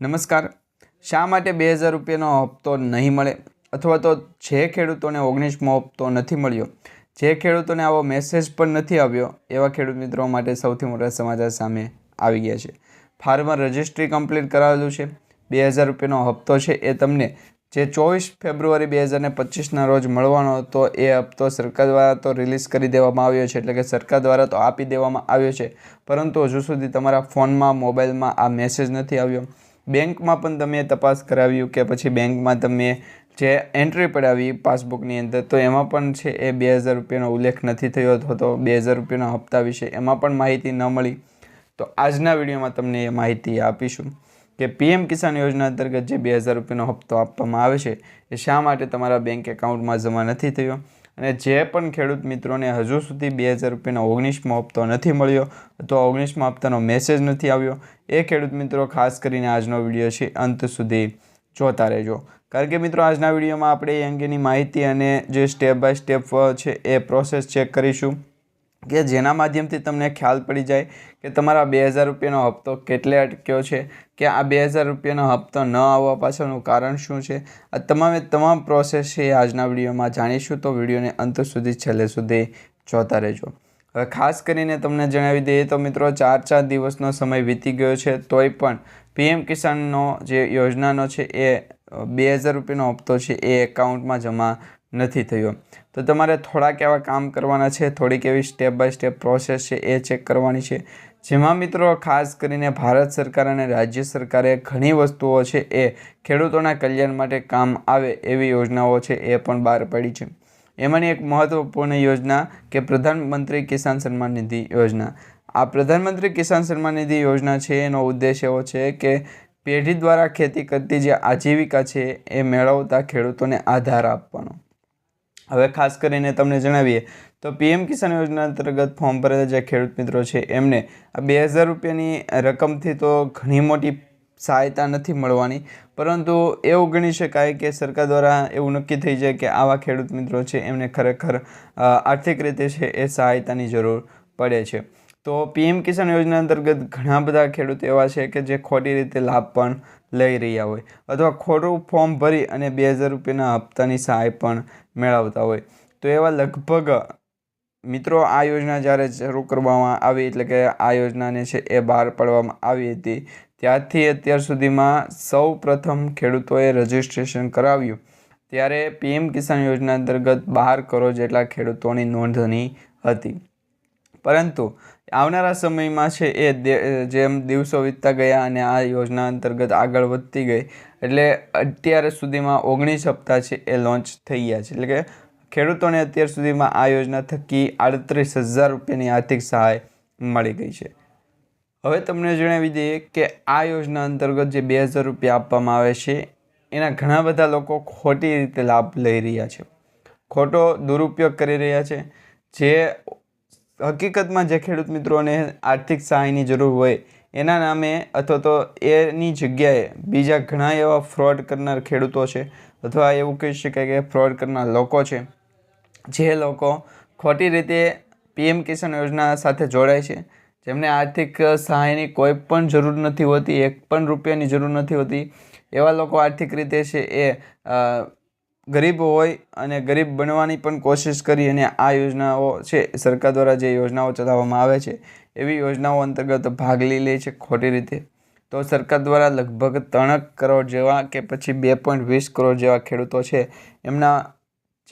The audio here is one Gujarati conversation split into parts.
નમસ્કાર. શા માટે બે હજાર રૂપિયાનો હપ્તો નહીં મળે? અથવા તો જે ખેડૂતોને ઓગણીસમો હપ્તો નથી મળ્યો, જે ખેડૂતોને આવો મેસેજ પણ નથી આવ્યો, એવા ખેડૂત મિત્રો માટે સૌથી મોટા સમાચાર સામે આવી ગયા છે. ફાર્મર રજિસ્ટ્રી કમ્પ્લીટ કરાવેલું છે. બે હજાર રૂપિયાનો હપ્તો છે. એ તમને જે ચોવીસ ફેબ્રુઆરી બે હજાર ને પચીસના રોજ મળવાનો હતો, એ હપ્તો સરકાર દ્વારા તો રિલીઝ કરી દેવામાં આવ્યો છે. એટલે કે સરકાર દ્વારા તો આપી દેવામાં આવ્યો છે. પરંતુ હજુ સુધી તમારા ફોનમાં, મોબાઈલમાં આ મેસેજ નથી આવ્યો. બેંકમાં પણ તમે તપાસ કરાવ્યું કે પછી બેંકમાં તમે જે એન્ટ્રી પડાવી પાસબુકની અંદર, તો એમાં પણ છે એ બે હજાર રૂપિયાનો ઉલ્લેખ નથી થયો હતો બે હજાર રૂપિયાના હપ્તા વિશે એમાં પણ માહિતી ન મળી. તો આજના વિડીયોમાં તમને એ માહિતી આપીશું કે પીએમ કિસાન યોજના અંતર્ગત જે બે હજાર રૂપિયાનો હપ્તો આપવામાં આવે છે, એ શા માટે તમારા બેંક એકાઉન્ટમાં જમા નથી થયો? અને જે પણ ખેડૂત મિત્રોને હજુ સુધી બે હજાર રૂપિયાનો ઓગણીસમો હપ્તો નથી મળ્યો અથવા ઓગણીસમો હપ્તાનો મેસેજ નથી આવ્યો. એ ખેડૂત મિત્રો ખાસ કરીને આજનો વીડિયો છે, અંત સુધી જોતા રહેજો. કારણ કે મિત્રો, આજના વિડીયોમાં આપણે એ અંગેની માહિતી અને જે સ્ટેપ બાય સ્ટેપ છે, એ પ્રોસેસ ચેક કરીશું. કે જેના માધ્યમથી તમને ખ્યાલ પડી જાય કે તમારા બે હજાર રૂપિયાનો હપ્તો કેટલે અટક્યો છે, કે આ બે હજાર રૂપિયાનો હપ્તો ન આવવા પાછળનું કારણ શું છે, આ તમામે તમામ પ્રોસેસ છે આજના વિડીયોમાં જાણીશું. તો વિડીયોને અંત સુધી છેલ્લે સુધી જોતા રહેજો. હવે ખાસ કરીને તમને જણાવી દઈએ તો મિત્રો ચાર ચાર દિવસનો સમય વીતી ગયો છે, તોય પણ પીએમ કિસાનનો જે યોજનાનો છે એ બે હજાર રૂપિયાનો હપ્તો છે એ એકાઉન્ટમાં જમા નથી થયો. તો તમારે થોડાક એવા કામ કરવાના છે, થોડીક એવી સ્ટેપ બાય સ્ટેપ પ્રોસેસ છે, એ ચેક કરવાની છે. જેમાં મિત્રો ખાસ કરીને ભારત સરકાર અને રાજ્ય સરકારે ઘણી વસ્તુઓ છે, એ ખેડૂતોના કલ્યાણ માટે કામ આવે એવી યોજનાઓ છે, એ પણ બહાર પડી છે. એમાંની એક મહત્ત્વપૂર્ણ યોજના કે પ્રધાનમંત્રી કિસાન સન્માન નિધિ યોજના. આ પ્રધાનમંત્રી કિસાન સન્માન નિધિ યોજના છે, એનો ઉદ્દેશ એવો છે કે પેઢી દ્વારા ખેતી કરતી જે આજીવિકા છે, એ મેળવતા ખેડૂતોને આધાર આપવાનો. હવે ખાસ કરીને તમને જણાવીએ, તો પીએમ કિસાન યોજના અંતર્ગત ફોર્મ ભરેલા જે ખેડૂત મિત્રો છે, એમને આ બે હજાર રૂપિયાની રકમથી તો ઘણી મોટી સહાયતા નથી મળવાની, પરંતુ એવું ગણી શકાય કે સરકાર દ્વારા એવું નક્કી થઈ જાય કે આવા ખેડૂત મિત્રો છે, એમને ખરેખર આર્થિક રીતે છે એ સહાયતાની જરૂર પડે છે. તો પીએમ કિસાન યોજના અંતર્ગત ઘણા બધા ખેડૂત એવા છે કે જે ખોટી રીતે લાભ પણ લઈ રહ્યા હોય અથવા ખોટું ફોર્મ ભરી અને બે હજાર રૂપિયાના હપ્તાની સહાય પણ મેળવતા હોય. તો એવા લગભગ મિત્રો આ યોજના જ્યારે શરૂ કરવામાં આવી એટલે કે આ યોજનાને છે એ બહાર પાડવામાં આવી હતી, ત્યારથી અત્યાર સુધીમાં સૌ પ્રથમ ખેડૂતોએ રજિસ્ટ્રેશન કરાવ્યું. ત્યારે પીએમ કિસાન યોજના અંતર્ગત બાર કરોડ જેટલા ખેડૂતોની નોંધણી હતી. પરંતુ આવનારા સમયમાં છે એ જેમ દિવસો વીતતા ગયા અને આ યોજના અંતર્ગત આગળ વધતી ગઈ, એટલે અત્યાર સુધીમાં ઓગણીસ હપ્તા છે એ લોન્ચ થઈ ગયા છે. એટલે કે ખેડૂતોને અત્યાર સુધીમાં આ યોજના થકી આડત્રીસ હજાર રૂપિયાની આર્થિક સહાય મળી ગઈ છે. હવે તમને જણાવી દઈએ કે આ યોજના અંતર્ગત જે બે હજાર રૂપિયા આપવામાં આવે છે, એના ઘણા બધા લોકો ખોટી રીતે લાભ લઈ રહ્યા છે. ખોટો દુરુપયોગ કરી રહ્યા છે. જે હકીકતમાં જે ખેડૂત મિત્રોને આર્થિક સહાયની જરૂર હોય, એના નામે અથવા તો એની જગ્યાએ બીજા ઘણા એવા ફ્રોડ કરનાર ખેડૂતો છે અથવા એવું કહી શકાય કે ફ્રોડ કરનાર લોકો છે, જે લોકો ખોટી રીતે પીએમ કિસાન યોજના સાથે જોડાય છે. જેમને આર્થિક સહાયની કોઈ પણ જરૂર નથી હોતી, એક પણ રૂપિયાની જરૂર નથી હોતી, એવા લોકો આર્થિક રીતે છે એ ગરીબ હોય અને ગરીબ બનવાની પણ કોશિશ કરી અને આ યોજનાઓ છે સરકાર દ્વારા જે યોજનાઓ ચલાવવામાં આવે છે, એવી યોજનાઓ અંતર્ગત ભાગ લઈ લે છે ખોટી રીતે. તો સરકાર દ્વારા લગભગ ત્રણ કરોડ જેવા કે પછી બે પોઈન્ટ વીસ કરોડ જેવા ખેડૂતો છે, એમના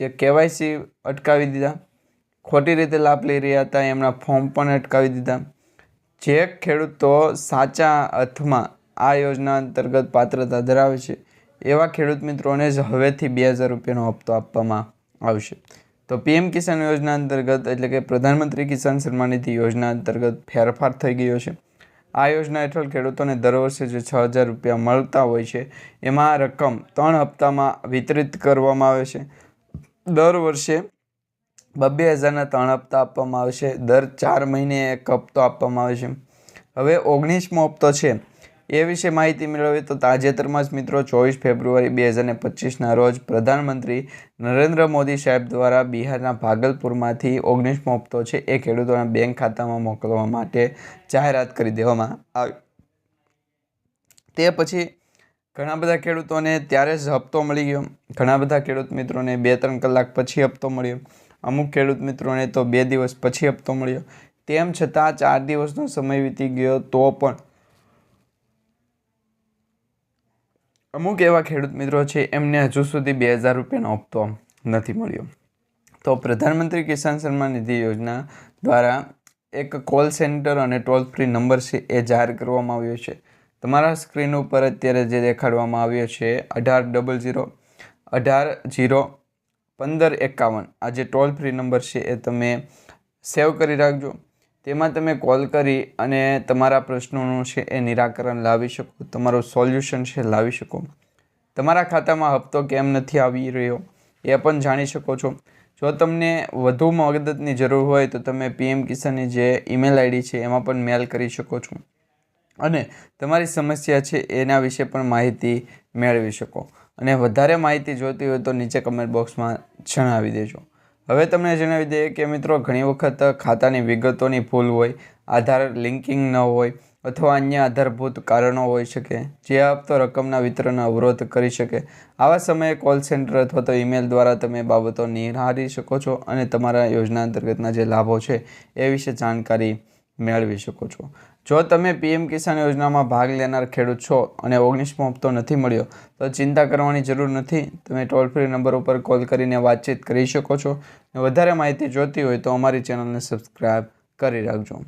જે કેવાયસી અટકાવી દીધા. ખોટી રીતે લાભ લઈ રહ્યા હતા, એમના ફોર્મ પણ અટકાવી દીધા. જે ખેડૂતો સાચા અર્થમાં આ યોજના અંતર્ગત પાત્રતા ધરાવે છે એવા ખેડૂત મિત્રોને જ હવેથી બે હજાર રૂપિયાનો હપ્તો આપવામાં આવશે. તો પીએમ કિસાન યોજના અંતર્ગત એટલે કે પ્રધાનમંત્રી કિસાન સન્માન નિધિ યોજના અંતર્ગત ફેરફાર થઈ ગયો છે. આ યોજના હેઠળ ખેડૂતોને દર વર્ષે જે છ હજાર રૂપિયા મળતા હોય છે, એમાં રકમ ત્રણ હપ્તામાં વિતરિત કરવામાં આવે છે. દર વર્ષે બબ્બે હજારના ત્રણ હપ્તા આપવામાં આવશે, દર ચાર મહિને એક હપ્તો આપવામાં આવે છે. હવે ઓગણીસમો હપ્તો છે. એ વિશે માહિતી મેળવીએ તો તાજેતરમાં જ મિત્રો ચોવીસ ફેબ્રુઆરી બે હજાર પચીસના રોજ પ્રધાનમંત્રી નરેન્દ્ર મોદી સાહેબ દ્વારા બિહારના ભાગલપુરમાંથી ઓગણીસમો હપ્તો છે એ ખેડૂતોના બેંક ખાતામાં મોકલવા માટે જાહેરાત કરી દેવામાં આવી. તે પછી ઘણા બધા ખેડૂતોને ત્યારે જ હપ્તો મળી ગયો. ઘણા બધા ખેડૂત મિત્રોને બે ત્રણ કલાક પછી હપ્તો મળ્યો. અમુક ખેડૂત મિત્રોને તો બે દિવસ પછી હપ્તો મળ્યો. તેમ છતાં ચાર દિવસનો સમય વીતી ગયો તો પણ અમુક એવા ખેડૂત મિત્રો છે, એમને હજુ સુધી બે હજાર રૂપિયાનો હપ્તો નથી મળ્યો. તો પ્રધાનમંત્રી કિસાન સન્માન નિધિ યોજના દ્વારા એક કોલ સેન્ટર અને ટોલ ફ્રી નંબર છે એ જાહેર કરવામાં આવ્યો છે. તમારા સ્ક્રીન ઉપર અત્યારે જે દેખાડવામાં આવ્યો છે, અઢાર ડબલ ઝીરો અઢાર ઝીરો પંદર એકાવન, આ જે ટોલ ફ્રી નંબર છે એ તમે સેવ કરી રાખજો. તેમાં તમે કોલ કરી અને તમારા પ્રશ્નોનું છે એ નિરાકરણ લાવી શકો, તમારું સોલ્યુશન છે લાવી શકો. તમારા ખાતામાં હપ્તો કેમ નથી આવી રહ્યો એ પણ જાણી શકો છો. જો તમને વધુ મદદની જરૂર હોય તો તમે પીએમ કિસાનની જે ઈમેલ આઈડી છે એમાં પણ મેલ કરી શકો છો. અને તમારી સમસ્યા છે એના વિશે પણ માહિતી મેળવી શકો. અને વધારે માહિતી જોઈતી હોય તો નીચે કમેન્ટ બોક્સમાં જણાવી દેજો. હવે તમને જણાવી દઈએ કે મિત્રો, ઘણી વખત ખાતાની વિગતોની ભૂલ હોય, આધાર લિંકિંગ ન હોય અથવા અન્ય આધારભૂત કારણો હોઈ શકે, જે આપતો રકમના વિતરણનો અવરોધ કરી શકે. આવા સમયે કોલ સેન્ટર અથવા તો ઈમેલ દ્વારા તમે બાબતો નિહારી શકો છો અને તમારા યોજના અંતર્ગતના જે લાભો છે એ વિશે જાણકારી મેળવી શકો છો. જો તમે પીએમ કિસાન યોજનામાં ભાગ લેનાર ખેડૂત છો અને ઓગણીસમો હપ્તો નથી મળ્યો, તો ચિંતા કરવાની જરૂર નથી. તમે ટોલ ફ્રી નંબર ઉપર કોલ કરીને વાતચીત કરી શકો છો. વધારે માહિતી જોઈતી હોય તો અમારી ચેનલને સબસ્ક્રાઈબ કરી રાખજો.